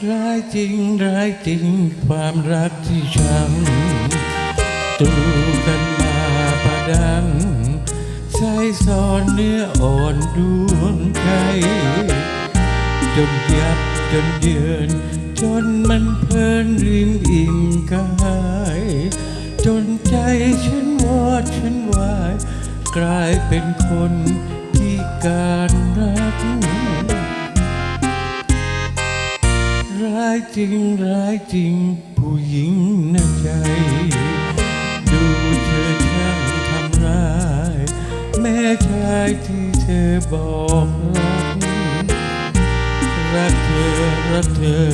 จริงไร่จริงความรักที่ช้ำตูกันมาประดังใช้สอนเนื้ออ่อนดวงใจจนยับจนเยือนจนมันเพลินริมอิ่มกายจนใจฉันวอดฉันวาย กลายเป็นคนที่การรัก จริงร้ายจริงผู้หญิงนะใจ ดูเธอช่างทำร้าย แม่ชายที่เธอบอกรักรักเธอรักเธอ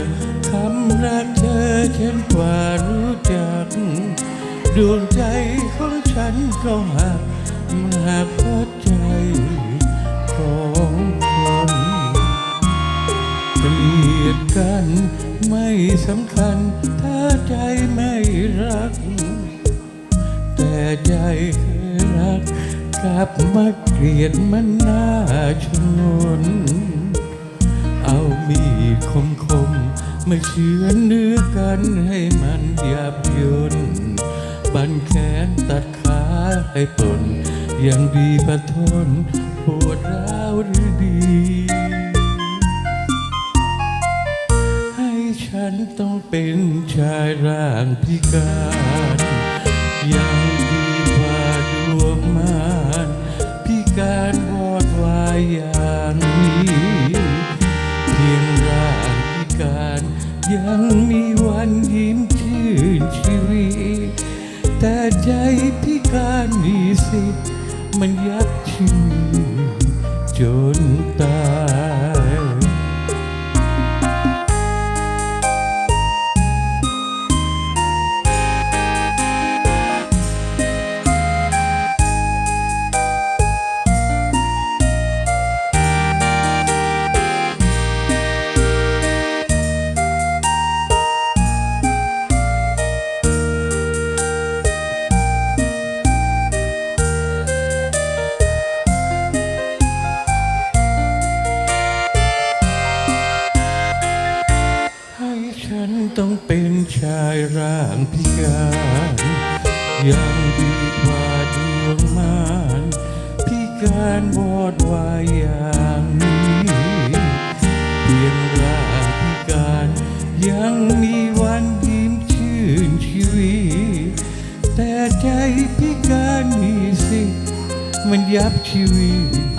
คำรักเธอฉันกว่ารู้จัก ดวงใจของฉันก็หักมันหักเพราะใจขอ กัน ไม่สำคัญถ้าใจไม่รัก แต่ใจเคยรักกลับมาเกลียดมันน่าชงนเอามีดคมคมมาเชือนเนื้อกันให้มันหยาบยนบันแขนตัดขาให้ปนยังดีประทนปวดร้าวหรือดี เป็นชายร่างพิการยังดีกว่าดวงมารพิการวอดวายอย่างนี้เพียงร่างพิการยังมีวันยิ้มชื่นชีวิตแต่ใจพิการนี่สิมันยับ ต้องเป็นชายร่างพิการยังดีกว่าดวงมารพิการวอดวายอย่างนี้เพียงร่างพิการยังมีวันยิ้มชื่นชีวิตแต่ใจพิการนี่สิ มันยับชีวิต